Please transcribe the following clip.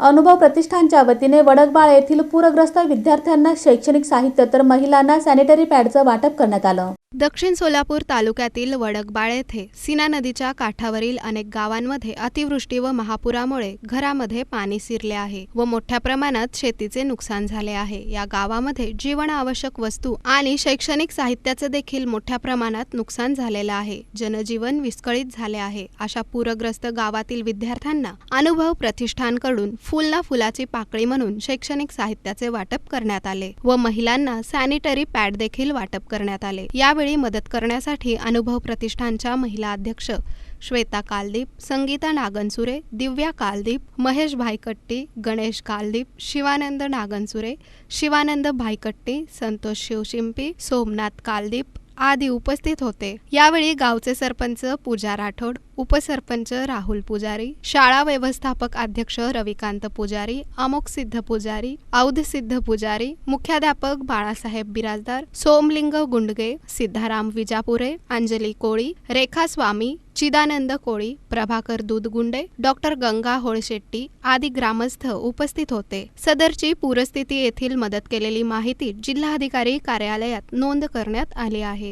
अनुभव प्रतिष्ठानच्या वतीने वडकबाळ येथील पूरग्रस्त विद्यार्थ्यांना शैक्षणिक साहित्य तर महिलांना सॅनिटरी पॅडचं वाटप करण्यात आलं. दक्षिण सोलापूर तालुक्यातील वडकबाळ येथे सीना नदीच्या काठावरील अनेक गावांमध्ये अतिवृष्टी व महापुरामुळे घरामध्ये पाणी शिरले आहे व मोठ्या प्रमाणात शेतीचे नुकसान झाले आहे. या गावामध्ये जीवनावश्यक वस्तू आणि शैक्षणिक साहित्याचे देखील मोठ्या प्रमाणात नुकसान झालेलं आहे. जनजीवन विस्कळीत झाले आहे. अशा पूरग्रस्त गावातील विद्यार्थ्यांना अनुभव प्रतिष्ठानकडून फुल ना फुलाची पाकळी म्हणून शैक्षणिक साहित्याचे वाटप करण्यात आले व महिलांना सॅनिटरी पॅड देखील वाटप करण्यात आले. यावेळी यावेळी मदत करण्यासाठी अनुभव प्रतिष्ठानच्या महिला अध्यक्ष श्वेता कालदीप संगीता नागनसुरे दिव्या कालदीप महेश भाईकट्टी गणेश कालदीप शिवानंद नागनसुरे शिवानंद भाईकट्टी संतोष शिवशिंपी सोमनाथ कालदीप आदी उपस्थित होते. यावेळी गावचे सरपंच पूजा राठोड उपसरपंच राहुल पुजारी शाळा व्यवस्थापक अध्यक्ष रविकांत पुजारी अमोक सिद्ध पुजारी औध सिद्ध पुजारी मुख्याध्यापक बाळासाहेब बिराजदार सोमलिंग गुंडगे सिद्धाराम विजापुरे अंजली कोळी रेखा स्वामी चिदानंद कोळी प्रभाकर दूधगुंडे डॉक्टर गंगा होळशेट्टी आदी ग्रामस्थ उपस्थित होते. सदरची पूरस्थिती येथील मदत केलेली माहिती जिल्हाधिकारी कार्यालयात नोंद करण्यात आली आहे.